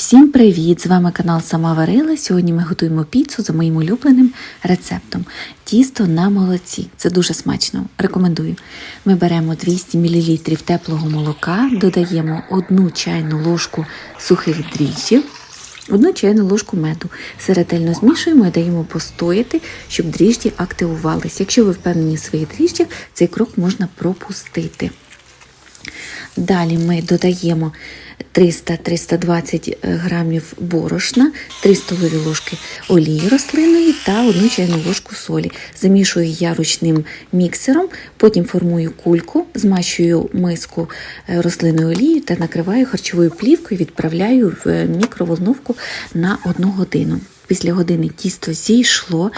Всім привіт! З вами канал Сама Варила. Сьогодні ми готуємо піцу за моїм улюбленим рецептом. Тісто на молоці. Це дуже смачно. Рекомендую. Ми беремо 200 мл теплого молока, додаємо 1 чайну ложку сухих дріжджів, 1 чайну ложку меду. Все ретельно змішуємо і даємо постояти, щоб дріжджі активувалися. Якщо ви впевнені в своїх дріжджах, цей крок можна пропустити. Далі ми додаємо 300-320 грамів борошна, 3 столові ложки олії рослинної та 1 чайну ложку солі. Замішую я ручним міксером, потім формую кульку, змащую миску е, рослинною олією та накриваю харчовою плівкою, відправляю в мікроволновку на 1 годину. Після години тісто зійшло,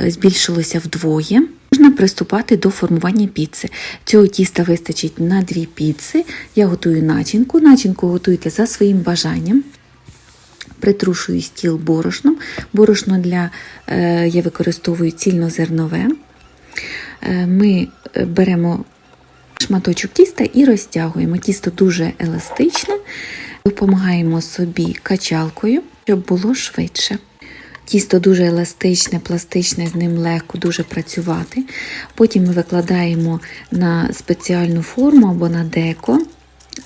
е, збільшилося вдвоє. Можна приступати до формування піци. Цього тіста вистачить на дві піци. Я готую начинку. Начинку готуйте за своїм бажанням. Притрушую стіл борошном. Борошно для е, я використовую цільнозернове. Е, ми беремо шматочок тіста і розтягуємо. Тісто дуже еластичне, допомагаємо собі качалкою, щоб було швидше. Тісто дуже еластичне, пластичне, з ним легко дуже працювати. Потім ми викладаємо на спеціальну форму або на деко.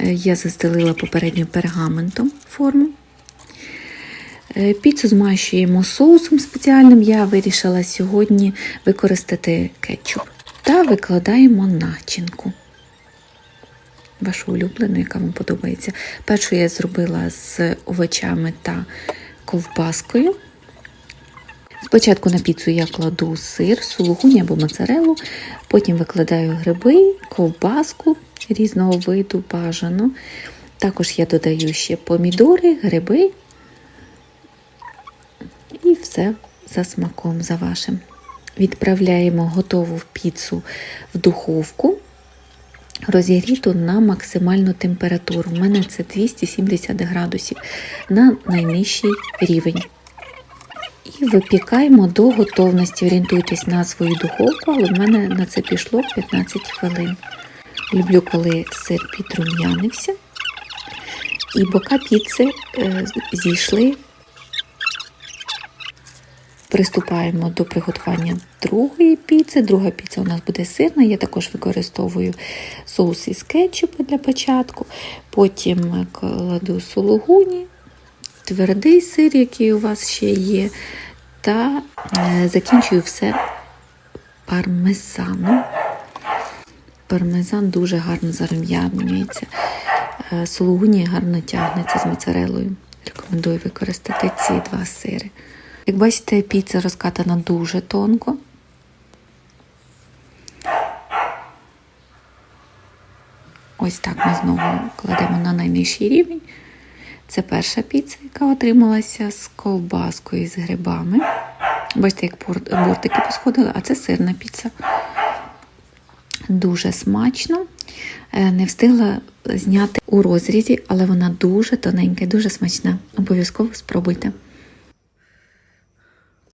Е, Я застелила попередньо пергаментом форму. Е, Піцу змащуємо соусом спеціальним. Я вирішила сьогодні використати кетчуп. Та викладаємо начинку. Вашу улюблену, яка вам подобається. Першу я зробила з овочами та ковбаскою. Спочатку на піцу я кладу сир, сулугуні або моцарелу, потім викладаю гриби, ковбаску різного виду бажано. Також я додаю ще помідори, гриби і все за смаком, за вашим. Відправляємо готову піцу в духовку, розігріту на максимальну температуру. У мене це 270 градусів на найнижчий рівень. І випікаємо до готовності. Орієнтуйтесь на свою духовку, але в мене на це пішло 15 хвилин. Люблю, коли сир підрум'янився. І бока піци е, зійшли. Приступаємо до приготування другої піци. Друга піца у нас буде сирна. Я також використовую соус із кетчупу для початку. Потім кладу сулугуні, твердий сир, який у вас ще є, та е, закінчую все пармезаном. Пармезан дуже гарно зарум'янюється. Е, Сулугуні гарно тягнеться з моцарелою. Рекомендую використати ці два сири. Як бачите, піца розкатана дуже тонко. Ось так ми знову кладемо на найнижчий рівень. Це перша піца, яка отрималася з ковбаскою і з грибами. Бачите, як бортики посходили, а це сирна піца. Дуже смачно. Е, Не встигла зняти у розрізі, але вона дуже тоненька і дуже смачна. Обов'язково спробуйте.